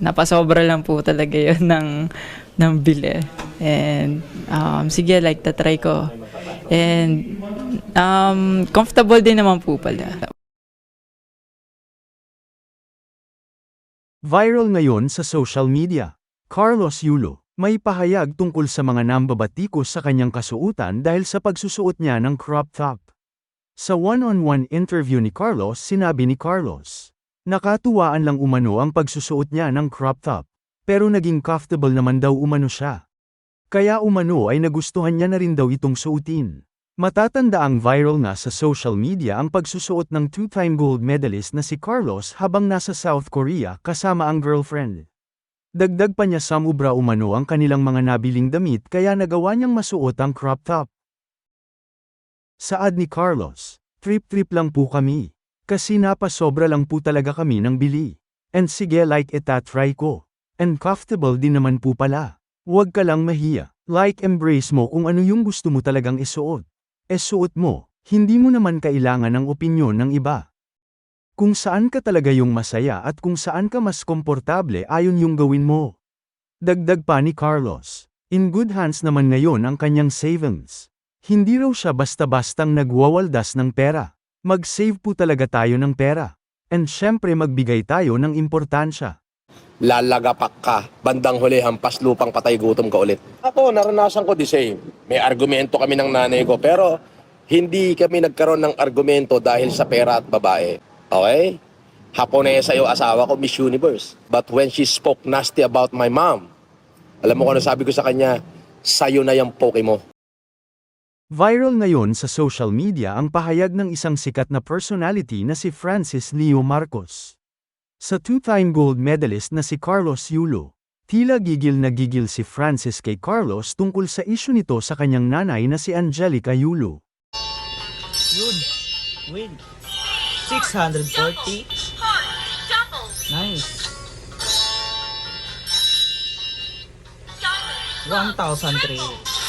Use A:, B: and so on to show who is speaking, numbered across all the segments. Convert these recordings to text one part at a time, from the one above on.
A: Napasobra lang po talaga yun ng, ng bili. And um, sige, like, tatry ko. And um, comfortable din naman po pala.
B: Viral ngayon sa social media. Carlos Yulo, may pahayag tungkol sa mga nambabatikos sa kanyang kasuutan dahil sa pagsusuot niya ng crop top. Sa one-on-one interview ni Carlos, sinabi ni Carlos, nakatuwaan lang umano ang pagsusuot niya ng crop top, pero naging comfortable naman daw umano siya. Kaya umano ay nagustuhan niya na rin daw itong suotin. Matatanda ang viral nga sa social media ang pagsusuot ng two-time gold medalist na si Carlos habang nasa South Korea kasama ang girlfriend. Dagdag pa niya samubra umano ang kanilang mga nabiling damit kaya nagawa niyang masuot ang crop top. Saad ni Carlos, trip-trip lang po kami. Kasi napasobra lang po talaga kami ng bili. And sige like itatry ko. And comfortable din naman po pala. Huwag ka lang mahiya. Like embrace mo kung ano yung gusto mo talagang isuot. E suot mo, hindi mo naman kailangan ng opinyon ng iba. Kung saan ka talaga yung masaya at kung saan ka mas komportable ayon yung gawin mo. Dagdag pa ni Carlos, in good hands naman ngayon ang kanyang savings. Hindi raw siya basta-bastang nagwawaldas ng pera. Mag-save po talaga tayo ng pera. And syempre magbigay tayo ng importansya.
C: lalagapak ka, bandang huli, hampas lupang patay gutom ka ulit. Ako, naranasan ko the same. May argumento kami ng nanay ko, pero hindi kami nagkaroon ng argumento dahil sa pera at babae. Okay? Haponesa yung asawa ko, Miss Universe. But when she spoke nasty about my mom, alam mo kung ano sabi ko sa kanya, sayo na yung poke mo.
B: Viral ngayon sa social media ang pahayag ng isang sikat na personality na si Francis Leo Marcos. Sa two-time gold medalist na si Carlos Yulo, tila gigil na gigil si Francis kay Carlos tungkol sa isyu nito sa kanyang nanay na si Angelica Yulo.
D: Yun. Win. 640. Nice. 1,003.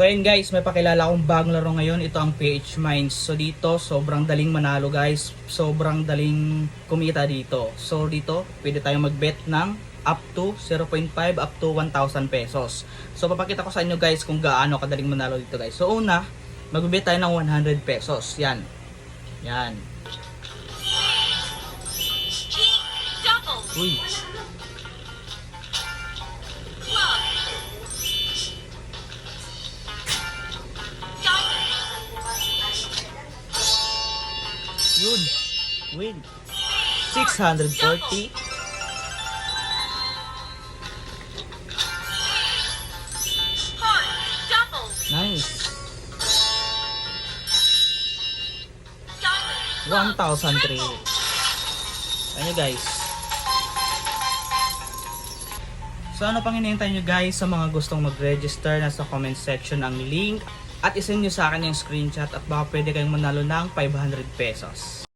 D: So yun guys, may pakilala akong bagong laro ngayon. Ito ang PH Mines. So dito, sobrang daling manalo guys. Sobrang daling kumita dito. So dito, pwede tayong mag-bet ng up to 0.5 up to 1,000 pesos. So papakita ko sa inyo guys kung gaano kadaling manalo dito guys. So una, mag-bet tayo ng 100 pesos. Yan. Yan. Uy. Yun. Win. 640. Nice. 1,003. Ano guys? So ano pang hinihintay nyo guys sa mga gustong mag-register na sa comment section ang link at isend nyo sa akin yung screenshot at baka pwede kayong manalo ng 500 pesos.